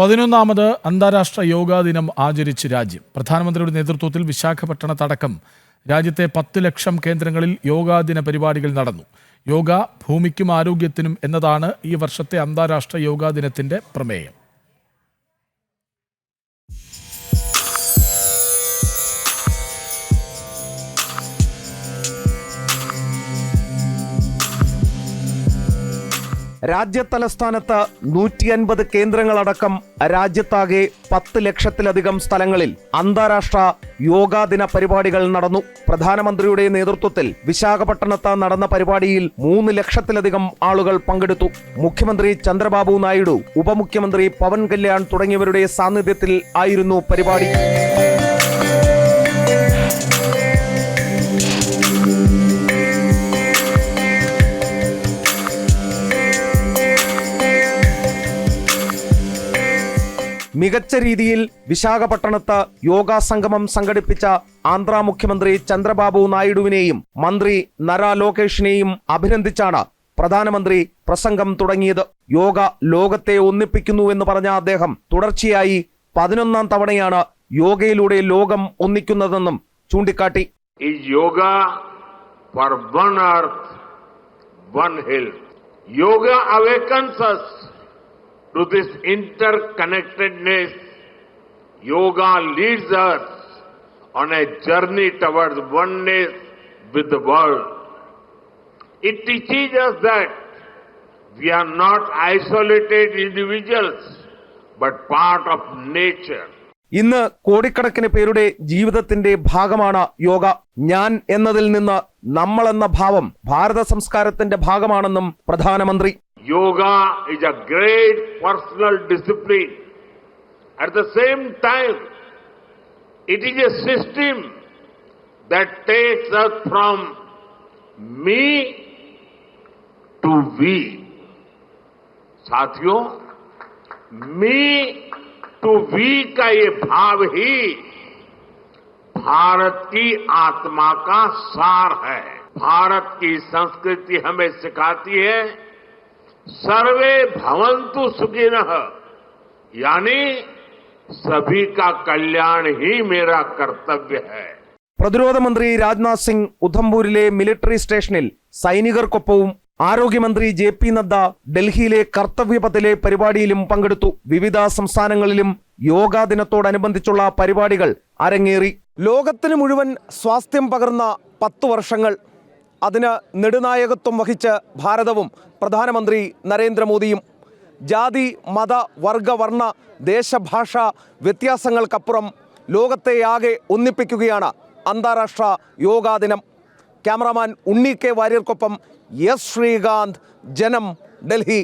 പതിനൊന്നാമത് അന്താരാഷ്ട്ര യോഗാ ദിനം ആചരിച്ച് രാജ്യം. പ്രധാനമന്ത്രിയുടെ നേതൃത്വത്തിൽ വിശാഖപട്ടണത്തടക്കം രാജ്യത്തെ പത്ത് ലക്ഷം കേന്ദ്രങ്ങളിൽ യോഗാ ദിന പരിപാടികൾ നടന്നു. യോഗ ഭൂമിക്കും ആരോഗ്യത്തിനും എന്നതാണ് ഈ വർഷത്തെ അന്താരാഷ്ട്ര യോഗാ ദിനത്തിന്റെ പ്രമേയം. രാജ്യതലസ്ഥാനത്ത് നൂറ്റി അൻപത് കേന്ദ്രങ്ങളടക്കം രാജ്യത്താകെ പത്ത് ലക്ഷത്തിലധികം സ്ഥലങ്ങളിൽ അന്താരാഷ്ട്ര യോഗാദിന പരിപാടികൾ നടന്നു. പ്രധാനമന്ത്രിയുടെ നേതൃത്വത്തിൽ വിശാഖപട്ടണത്ത് നടന്ന പരിപാടിയിൽ മൂന്ന് ലക്ഷത്തിലധികം ആളുകൾ പങ്കെടുത്തു. മുഖ്യമന്ത്രി ചന്ദ്രബാബു നായിഡു ഉപമുഖ്യമന്ത്രി പവൻ കല്യാൺ തുടങ്ങിയവരുടെ സാന്നിധ്യത്തിൽ ആയിരുന്നു പരിപാടി. മികച്ച രീതിയിൽ വിശാഖപട്ടണത്ത് യോഗാ സംഗമം സംഘടിപ്പിച്ച ആന്ധ്ര മുഖ്യമന്ത്രി ചന്ദ്രബാബു നായിഡുവിനെയും മന്ത്രി നര ലോകേഷിനെയും അഭിനന്ദിച്ചാണ് പ്രധാനമന്ത്രി പ്രസംഗം തുടങ്ങിയത്. യോഗ ലോകത്തെ ഒന്നിപ്പിക്കുന്നു എന്ന് പറഞ്ഞ അദ്ദേഹം തുടർച്ചയായി പതിനൊന്നാം തവണയാണ് യോഗയിലൂടെ ലോകം ഒന്നിക്കുന്നതെന്നും ചൂണ്ടിക്കാട്ടി. Yoga. Yoga awakens us. To this interconnectedness. Yoga leads us on a journey towards oneness with the world. It teaches us that we are not isolated individuals, but part of nature. ഇന്ന് കോടിക്കണക്കിന് പേരുടെ ജീവിതത്തിന്റെ ഭാഗമാണ് യോഗ ഞാൻ എന്നതിൽ നിന്ന് നമ്മളെന്ന ഭാവം ഭാരത സംസ്കാരത്തിന്റെ ഭാഗമാണെന്നും പ്രധാനമന്ത്രി Yoga is a great personal discipline. At the same time, it is a system that takes us from me to we. साथियों मी टू वी का ये भाव ही भारत की आत्मा का सार है भारत की संस्कृति हमें सिखाती है सर्वे भवंतु सुखिनः यानी सभी का कल्याण ही मेरा कर्तव्य है പ്രതിരോധ മന്ത്രി രാജ്നാഥ് സിംഗ് ഉധംപൂരിലെ മിലിറ്ററി സ്റ്റേഷനിൽ സൈനികർക്കൊപ്പവും ആരോഗ്യമന്ത്രി ജെ പി നദ്ദ ഡൽഹിയിലെ കർത്തവ്യപഥിലെ പരിപാടിയിലും പങ്കെടുത്തു വിവിധ സംസ്ഥാനങ്ങളിലും യോഗാ ദിനത്തോടനുബന്ധിച്ചുള്ള പരിപാടികൾ അരങ്ങേറി ലോകത്തിന് മുഴുവൻ സ്വാസ്ഥ്യം പകർന്ന പത്തു വർഷങ്ങൾ അതിന് നെടുനായകത്വം വഹിച്ച് ഭാരതവും പ്രധാനമന്ത്രി നരേന്ദ്രമോദിയും ജാതി മത വർഗ ദേശഭാഷ വ്യത്യാസങ്ങൾക്കപ്പുറം ലോകത്തെ ആകെ ഒന്നിപ്പിക്കുകയാണ് അന്താരാഷ്ട്ര യോഗാ ദിനം. ക്യാമറാമാൻ ഉണ്ണി കെ വാര്യർക്കൊപ്പം എസ് ശ്രീകാന്ത് ജനം ഡൽഹി.